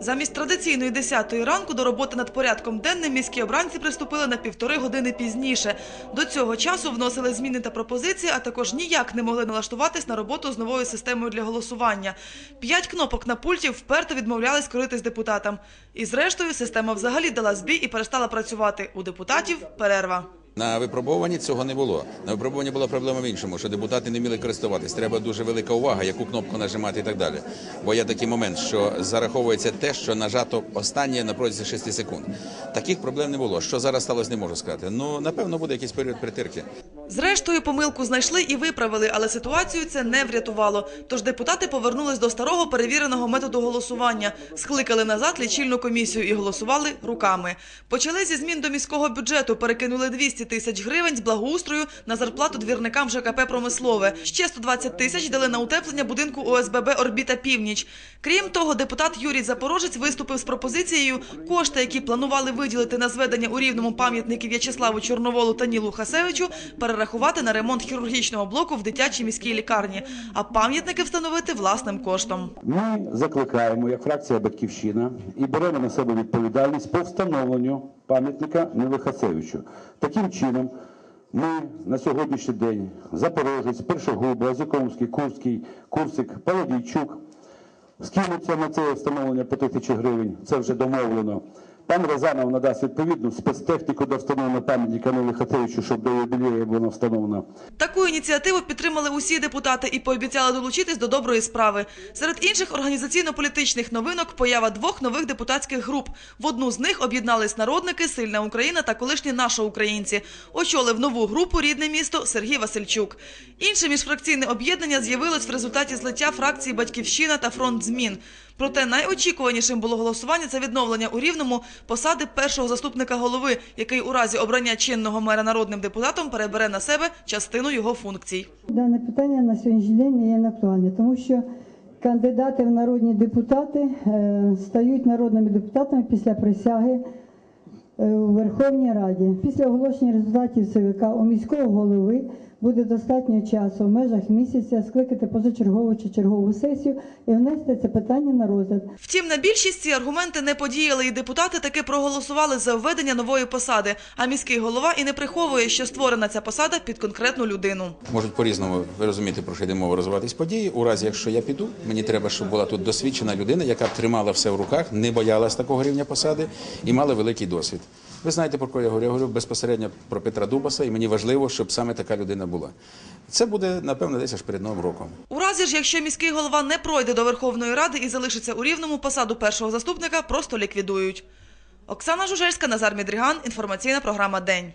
Замість традиційної 10-ї ранку до роботи над порядком денним міські обранці приступили на півтори години пізніше. До цього часу вносили зміни та пропозиції, а також ніяк не могли налаштуватись на роботу з новою системою для голосування. П'ять кнопок на пульті вперто відмовлялись коритись депутатам. І зрештою система взагалі дала збій і перестала працювати. У депутатів перерва. На випробуванні цього не було. На випробуванні була проблема в іншому, що депутати не вміли користуватись. Треба дуже велика увага, яку кнопку нажимати і так далі. Бо є такий момент, що зараховується те, що нажато останнє на протязі 6 секунд. Таких проблем не було. Що зараз сталося, не можу сказати. Ну напевно буде якийсь період притирки. Зрештою, помилку знайшли і виправили, але ситуацію це не врятувало. Тож депутати повернулись до старого перевіреного методу голосування, скликали назад лічильну комісію і голосували руками. Почали зі змін до міського бюджету, перекинули 200 тисяч гривень з благоустрою на зарплату двірникам ЖКП «Промислове». Ще 120 тисяч дали на утеплення будинку ОСББ «Орбіта Північ». Крім того, депутат Юрій Запорожець виступив з пропозицією кошти, які планували виділити на зведення у рівному пам'ятників В'ячеславу Чорноволу та Нілу Хасевичу, перерахувати на ремонт хірургічного блоку в дитячій міській лікарні, а пам'ятники встановити власним коштом. Ми закликаємо, як фракція Батьківщина, і беремо на себе відповідальність по встановленню пам'ятника Нили Хацевичу. Таким чином, ми на сьогоднішній день Запорожець, Першогуб, Лазюковський, Курський, Курсик, Паладійчук скинуться на це встановлення по тисячі гривень. Це вже домовлено. Пан Розанов надасть відповідну спецтехніку до встановлення пам'ятника Нили Хацевичу, щоб до юбілею було встановлено. Таку ініціативу підтримали усі депутати і пообіцяли долучитись до доброї справи. Серед інших організаційно-політичних новинок поява двох нових депутатських груп. В одну з них об'єднались народники, сильна Україна та колишні нашоукраїнці. Очолив нову групу рідне місто Сергій Васильчук. Інше міжфракційне об'єднання з'явилось в результаті злиття фракції Батьківщина та фронт змін. Проте найочікуванішим було голосування за відновлення у рівному посади першого заступника голови, який у разі обрання чинного мера народним депутатом перебере на себе частину його функцій. Дане питання на сьогоднішній день не є неактуальне, тому що кандидати в народні депутати е, стають народними депутатами після присяги е, у Верховній Раді. Після оголошення результатів ЦВК у міського голови буде достатньо часу в межах місяця скликати позачергову чи чергову сесію і внести це питання на розгляд. Втім, на більшість ці аргументи не подіяли, і депутати таки проголосували за введення нової посади. А міський голова і не приховує, що створена ця посада під конкретну людину. Можуть по-різному ви розумієте, про що йде мова розвиватись події. У разі, якщо я піду, мені треба, щоб була тут досвідчена людина, яка б тримала все в руках, не боялась такого рівня посади і мала великий досвід. Ви знаєте, про кого я говорю? Я говорю безпосередньо про Петра Дубаса, і мені важливо, щоб саме така людина була. Це буде, напевно, десь аж перед Новим роком. У разі ж, якщо міський голова не пройде до Верховної Ради і залишиться у рівному, посаду першого заступника просто ліквідують. Оксана Жужельська, Назар Мідріган. Інформаційна програма День.